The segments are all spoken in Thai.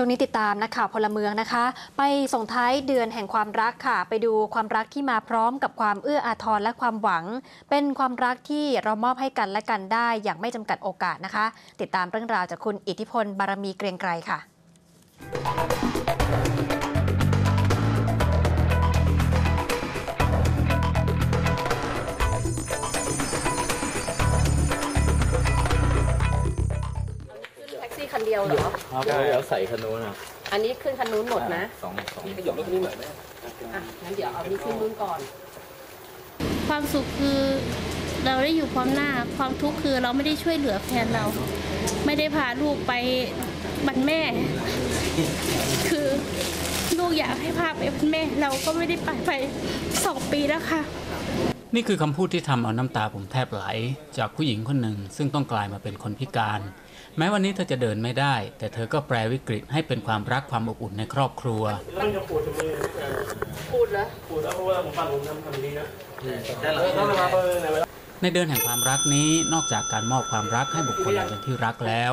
ช่วงนี้ติดตามนักข่าวพลเมืองนะคะ ไปส่งท้ายเดือนแห่งความรักค่ะ ไปดูความรักที่มาพร้อมกับความเอื้ออาทรและความหวัง เป็นความรักที่เรามอบให้กันและกันได้อย่างไม่จำกัดโอกาสนะคะ ติดตามเรื่องราวจากคุณอิทธิพลบารมีเกรียงไกรค่ะ เดียวเหรอ ครับแล้วใส่ขนุนอะอันนี้ขึ้นคันนู้นหมดนะสองสองขยับรถนี้หน่อยไหมอะงั้นเดี๋ยวเอานี้ขึ้นนู้นก่อน ความสุขคือเราได้อยู่พร้อมหน้า ความทุกข์คือเราไม่ได้ช่วยเหลือแฟนเรา ไม่ได้พาลูกไปบันแม่ คือลูกอยากให้พาไปบันแม่ เราก็ไม่ได้ไปไปสองปีแล้วค่ะ นี่คือคำพูดที่ทำเอาน้ำตาผมแทบไหล จากผู้หญิงคนหนึ่ง ซึ่งต้องกลายมาเป็นคนพิการ แม้วันนี้เธอจะเดินไม่ได้ แต่เธอก็แปลวิกฤตให้เป็นความรักความอบอุ่นในครอบครัวพูดแล้วในเดือนแห่งความรักนี้นอกจากการมอบความรักให้บุคคลอันเป็นที่รักแล้ว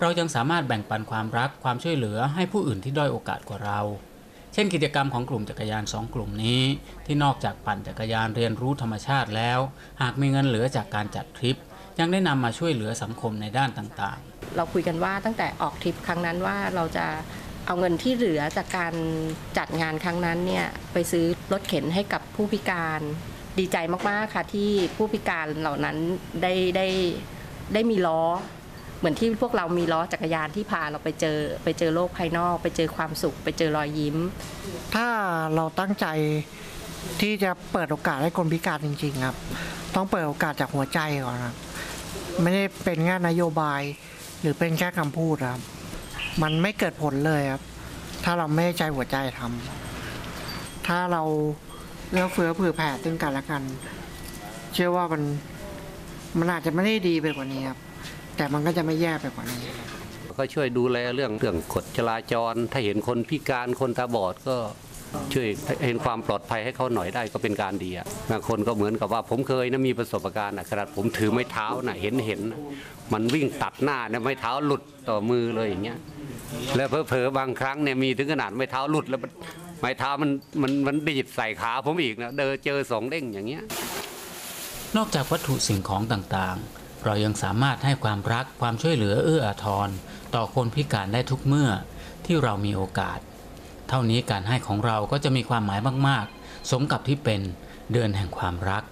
เรายังสามารถแบ่งปันความรักความช่วยเหลือให้ผู้อื่นที่ด้อยโอกาสกว่าเรา เช่นกิจกรรมของกลุ่มจักรยานสองกลุ่มนี้ ที่นอกจากปั่นจักรยานเรียนรู้ธรรมชาติแล้ว หากมีเงินเหลือจากการจัดทริป ยังได้นำมาช่วยเหลือสังคมในด้านต่างๆ เราคุยกันว่าตั้งแต่ออกทริปครั้งนั้นว่าเราจะเอาเงินที่เหลือจากการจัดงานครั้งนั้นเนี่ยไปซื้อรถเข็นให้กับผู้พิการ ดีใจมากๆค่ะที่ผู้พิการเหล่านั้นได้ได้ได้มีล้อ เหมือนที่พวกเรามีล้อจักรยานที่พาเราไปเจอไปเจอโลกภายนอก ไปเจอความสุข ไปเจอรอยยิ้ม ถ้าเราตั้งใจที่จะเปิดโอกาสให้คนพิการจริง ๆ ครับ ต้องเปิดโอกาสจากหัวใจก่อนครับ ไม่ได้เป็นแค่นโยบาย หรือเป็นแค่คำพูดครับ มันไม่เกิดผลเลยครับ ถ้าเราไม่ใจหัวใจทำถ้าเราเลือกเฟื้อเผื่อแผ่ซึ่งกันและกัน เชื่อว่ามันมันอาจจะไม่ได้ดีไปกว่านี้ครับ แต่มันก็จะไม่แย่ไปกว่านี้ก็ช่วยดูแลเรื่องเรื่องกฎจราจร ถ้าเห็นคนพิการคนตาบอดก็ช่วยเห็นความปลอดภัยให้เขาหน่อยได้ก็เป็นการดีอะบางคนก็เหมือนกับว่าผมเคยนะมีประสบการณ์อะขนาดผมถือไม้เท้านะเห็นเห็นน่ะมันวิ่งตัดหน้าเนี่ยไม้เท้าหลุดต่อมือเลยอย่างเงี้ยแล้วเผลอๆบางครั้งเนี่ยมีถึงขนาดไม้เท้าหลุดแล้วมันไม้เท้ามันมันมันดีดใส่ขาผมอีกนะเดินเจอสองเด้งอย่างเงี้ยนอกจากวัตถุสิ่งของต่างๆ เรายังสามารถให้ความรักความช่วยเหลือเอื้ออาทร ต่อคนพิการได้ทุกเมื่อที่เรามีโอกาส เท่านี้การให้ของเราก็จะมีความหมายมากๆ สมกับที่เป็นเดือนแห่งความรัก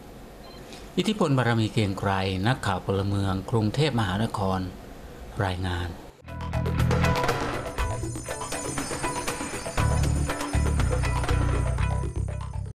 อิทธิพลบารมีเกียงไกรนักข่าวพลเมือง กรุงเทพมหานคร รายงาน